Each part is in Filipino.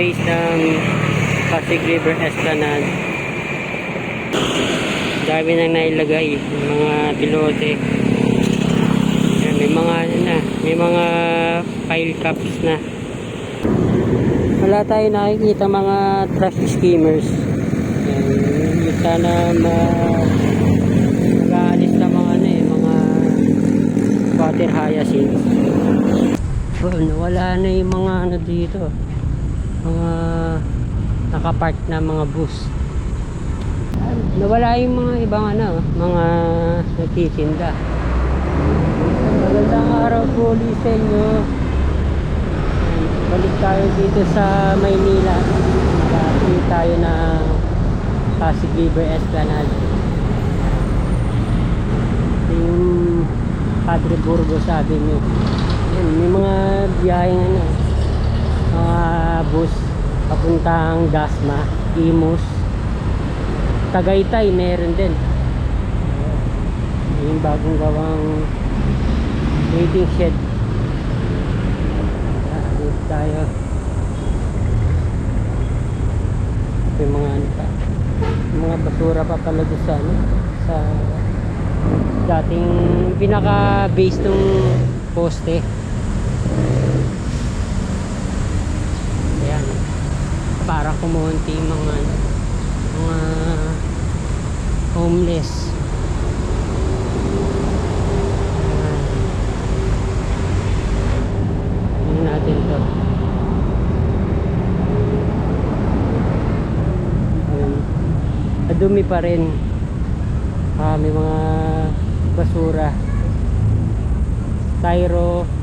base ng Pasig River Esplanade. Dami nang nailagay, mga pilote. May mga ano na, may mga pile caps na. Wala tayo nakikita mga trash skimmers. Yan, yung sana ma mag-aalis na mga ano eh, mga water hyacinth. Oh, nawala na yung mga ano dito. Mga nakapark na mga bus. Nawala yung mga ibang ano, mga nagtitinda. Magandang araw po ulit sa inyo. Balik tayo dito sa Maynila. Dati tayo na Pasig River Esplanade. Yung Padre Burgos Avenue. Ayan, may mga biyaheng ano, mga bus papuntang Dasma, Imus, Tagaytay meron din. Yung bagong gawang waiting shed. Dito tayo. Ito yung mga ano pa. Mga basura pa pala doon sa ano, sa dating pinaka base ng poste. Ayan. Para kumunti yung mga mga homeless. Tingnan natin to. Madumi pa rin. Ah, may mga basura. Cairo.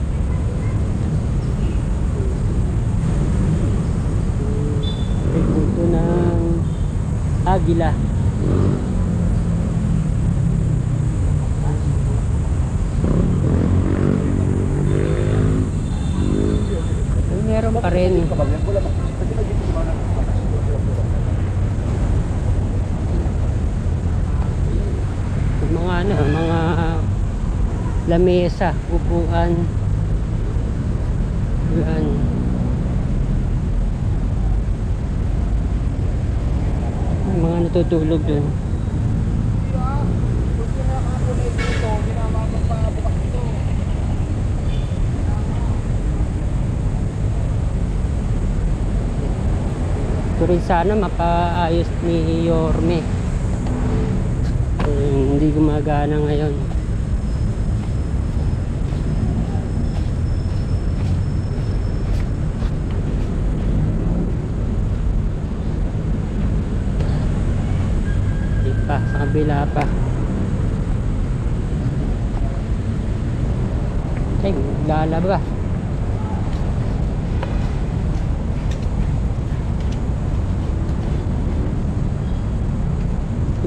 May punto ng Agila. Meron pa rin. Mga ano, mga lamesa, upuan. Yan. May mga natutulog dun. Ito rin sana mapaayos ni Yorme. Eh, hindi gumagana ngayon. Hindi pa, sa kabila pa. Ay, lalaba.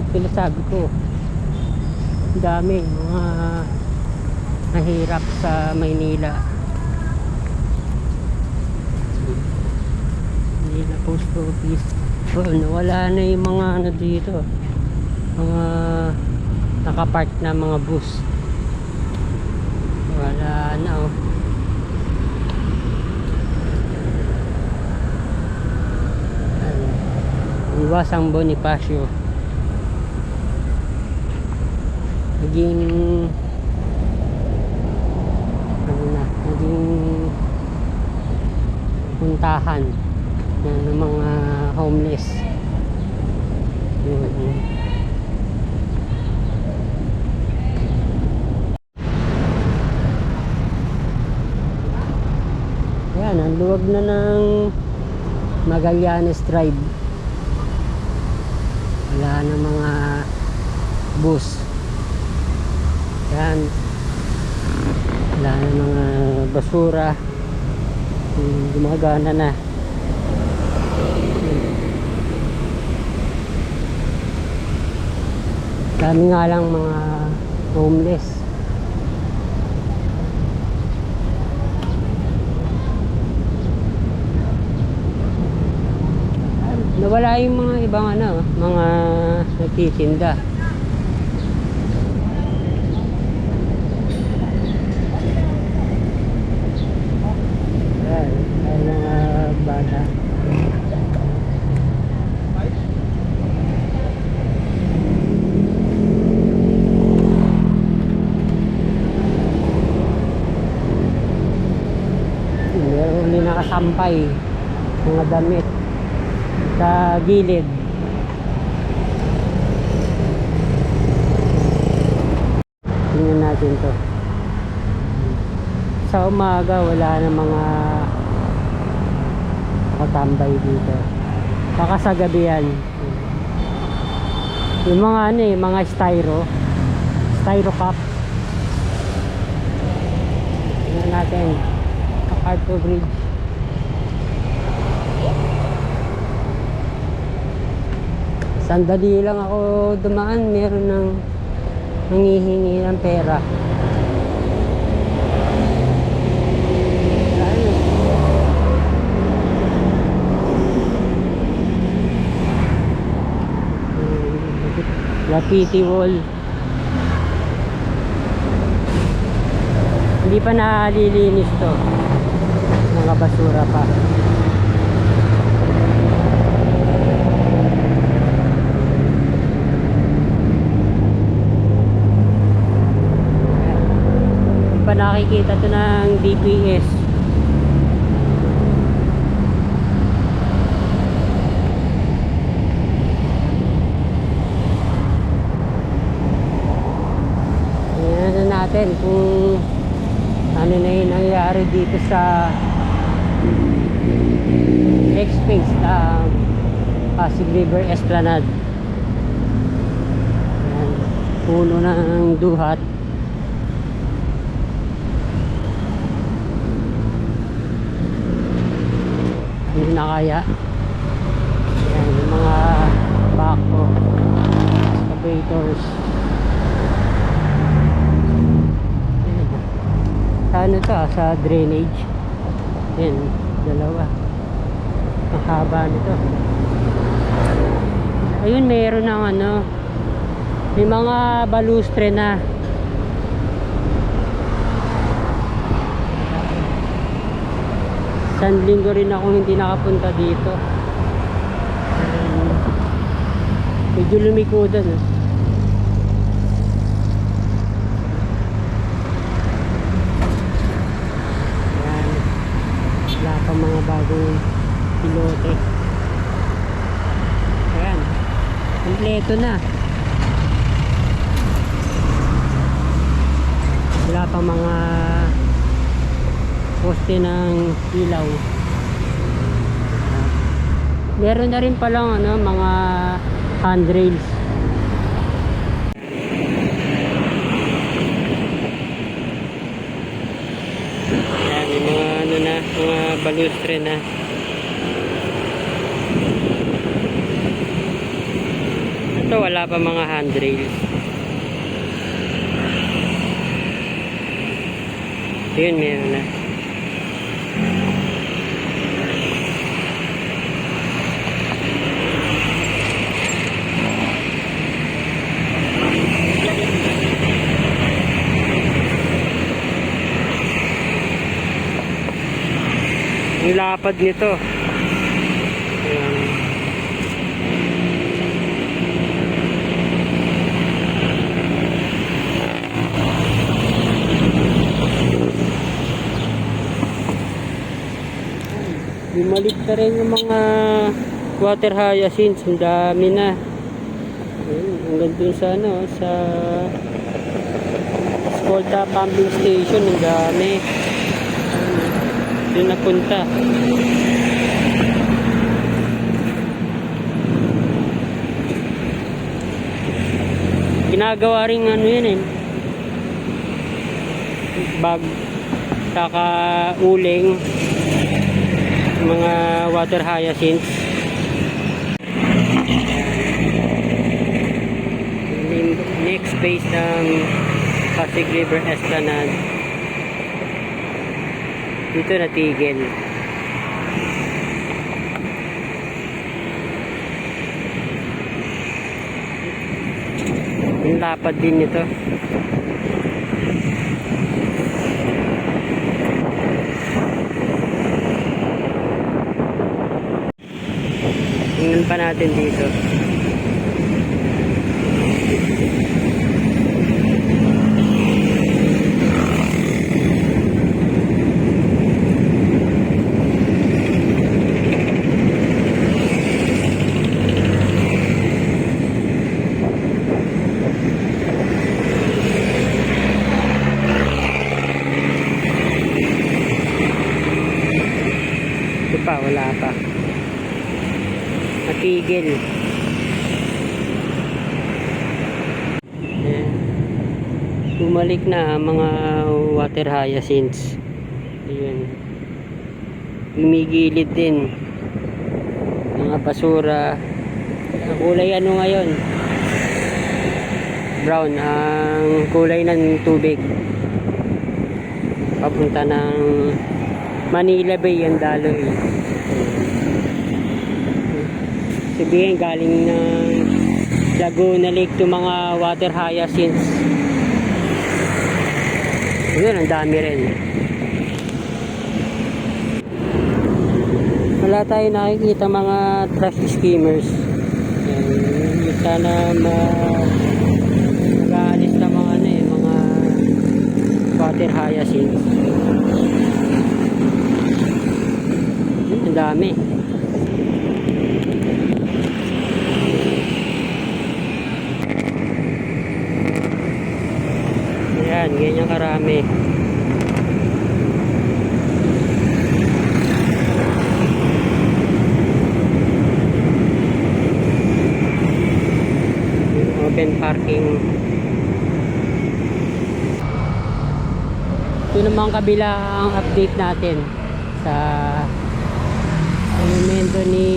Yung pinasabi ko, dami mga nahirap sa Maynila. Manila Post Office. Oh, nawala na yung mga ano dito. Mga nakapark na mga bus. Wala na oh. Iwasang Bonifacio. Naging ano na, naging puntahan ng mga homeless. Yun. Ayan, ang luwag na ng Magallanes Drive. Wala na mga bus. Ayan. Wala na mga basura. Hmm, Gumagana na. Dami nga lang mga homeless. wala yung mga ibang ano, mga nagtitinda. Meron din nakasampay mga damit sa gilid. Tingnan natin to. Sa umaga wala na mga katambay dito. Baka sa gabi yan. Yung mga ano eh mga styro. Styro cup tingnan natin. Carto Bridge sandali lang ako dumaan. Meron ng nangihingi ng pera. Graffiti wall. Hindi pa nalilinis to. Mga basura pa nakikita to ng DPS Tingnan na natin kung ano na yung nangyari dito sa next phase ng Pasig River Esplanade. Puno ng duhat. Hindi na kaya. Ayan, yung mga bako, excavators. sa ano to ah, sa drainage. Yan dalawa. Ang haba nito. Ayun meron ng ano may mga balustre na San linggo rin ako hindi nakapunta dito Ayun. medyo lumikodan ah Ayan. Wala pa mga bagong pilote. Ayan. Kompleto na. Wala pa mga poste ng ilaw. Meron na rin palang ano, mga handrails. Ayan, may mga ano na, mga balustre na. Ito wala pa mga handrails. Yun, meron na. Lapad nito. Ayan. Bumalik na rin yung mga water hyacinths. Ang dami na. Ayan, hanggang dun sa ano, sa Escolta pumping station. Ang dami. Doon napunta. Ginagawa rin ano yan eh. Bag. Saka uling. Mga water hyacinths. Next phase ng Pasig River Esplanade dito natigil. Yung lapad din nito. Tingnan pa natin dito pa, wala pa. Natigil. Ayan. Bumalik na mga water hyacinths. Ayan. Lumigilid din. Mga basura. Ang kulay ano ngayon? Brown. Ang kulay ng tubig. Papunta ng Manila Bay ang daloy. Sabihin galing ng Laguna Lake to mga water hyacinths. Yun, ang dami rin. Wala tayo nakikita mga trash skimmers. Yan, sana ma mag-aalis na mga ano eh, mga water hyacinths. Ang dami. Ayan, ganyan karami. Open parking. Ito naman kabila ang update natin sa monumento ni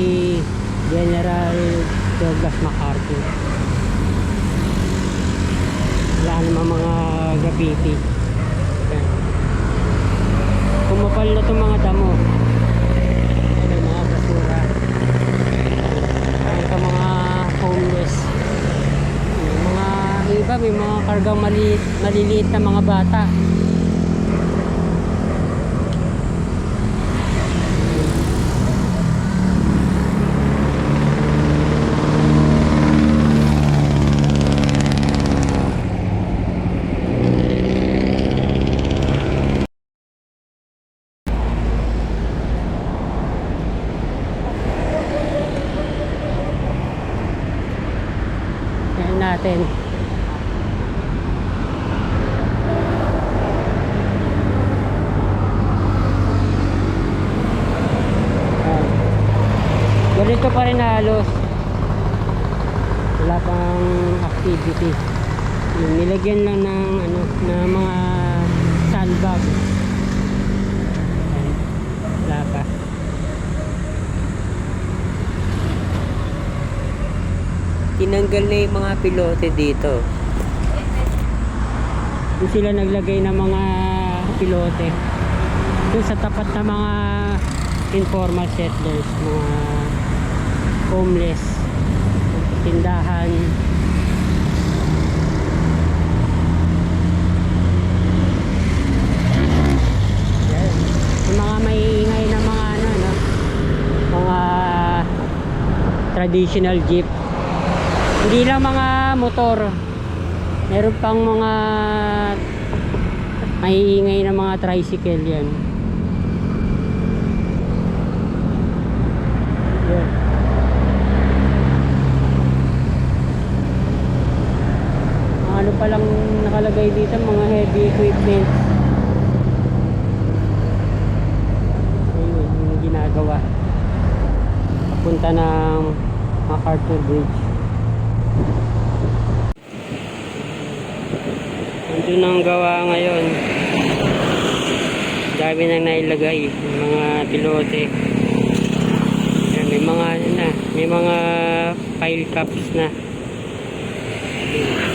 General Douglas MacArthur. Wala naman mga graffiti. Ayan. Kumapal na itong mga damo. Ayan, mga basura. Ayan ka mga homeless. Mga iba may mga kargang maliit, maliliit na mga bata. Ayan natin. Ayan. Ganito pa rin halos. Wala pang activity. Yung nilagyan lang ng ano na mga sandbag. Wala pa. tinanggal na yung mga pilote dito. Doon sila naglagay ng mga pilote. Doon sa tapat ng mga informal settlers, mga homeless, tindahan. Yan. Yung mga maiingay na mga ano, no? mga traditional jeep. Hindi lang mga motor. Meron pang mga maiingay na mga tricycle yan. Ano pa lang nakalagay dito? Mga heavy equipment. Ayun yung ginagawa. Papunta ng MacArthur Bridge Nandun ang gawa ngayon. Dami nang nailagay. Mga pilote. Yan, may mga ano na. May mga file caps na. Yan.